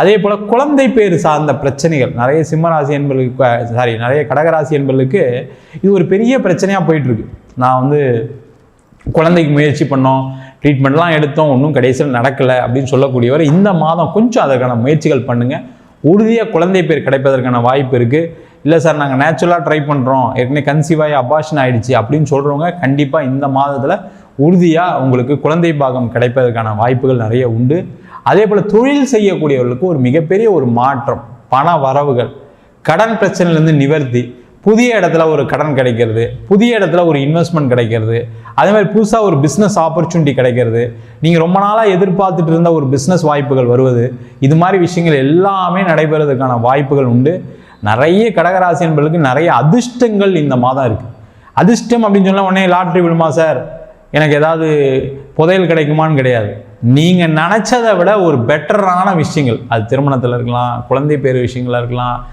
அதே போல் குழந்தை பேர் சார்ந்த பிரச்சனைகள். நிறைய சிம்மராசி என்பர்களுக்கு சாரி நிறைய கடகராசி என்பர்களுக்கு இது ஒரு பெரிய பிரச்சனையாக போயிட்டுருக்கு. நான் வந்து குழந்தைக்கு முயற்சி பண்ணோம் ட்ரீட்மெண்ட்லாம் எடுத்தோம் ஒன்றும் கடைசியில் நடக்கலை அப்படின்னு சொல்லக்கூடியவர் இந்த மாதம் கொஞ்சம் அதற்கான முயற்சிகள் பண்ணுங்கள் உறுதியாக குழந்தை பேர் கிடைப்பதற்கான வாய்ப்பு இருக்குது இல்லை சார் நாங்கள் நேச்சுரலாக ட்ரை பண்ணுறோம் ஏற்கனவே கன்சீவ் அபாஷன் ஆயிடுச்சு அப்படின்னு சொல்கிறவங்க கண்டிப்பாக இந்த மாதத்தில் உறுதியாக உங்களுக்கு குழந்தை பாகம் கிடைப்பதற்கான வாய்ப்புகள் நிறைய உண்டு. அதே போல் தொழில் செய்யக்கூடியவர்களுக்கு ஒரு மிகப்பெரிய ஒரு மாற்றம் பண வரவுகள் கடன் பிரச்சனையிலேருந்து நிவர்த்தி புதிய இடத்துல ஒரு கடன் கிடைக்கிறது புதிய இடத்துல ஒரு இன்வெஸ்ட்மெண்ட் கிடைக்கிறது அதே மாதிரி புதுசாக ஒரு பிஸ்னஸ் ஆப்பர்ச்சுனிட்டி கிடைக்கிறது. நீங்கள் ரொம்ப நாளாக எதிர்பார்த்துட்டு இருந்த ஒரு பிஸ்னஸ் வாய்ப்புகள் வருவது இது மாதிரி விஷயங்கள் எல்லாமே நடைபெறதுக்கான வாய்ப்புகள் உண்டு. நிறைய கடகராசி என்பதற்கு நிறைய அதிர்ஷ்டங்கள் இந்த மாதம் இருக்குது அதிர்ஷ்டம் அப்படின்னு சொன்னால் உடனே லாட்ரி விழுமா சார்? எனக்கு ஏதாவது புதையல் கிடைக்குமான்னு கிடையாது. நீங்கள் நினச்சதை விட ஒரு பெட்டரான விஷயங்கள். அது திருமணத்தில் இருக்கலாம் குழந்தை பேர் விஷயங்களாக இருக்கலாம்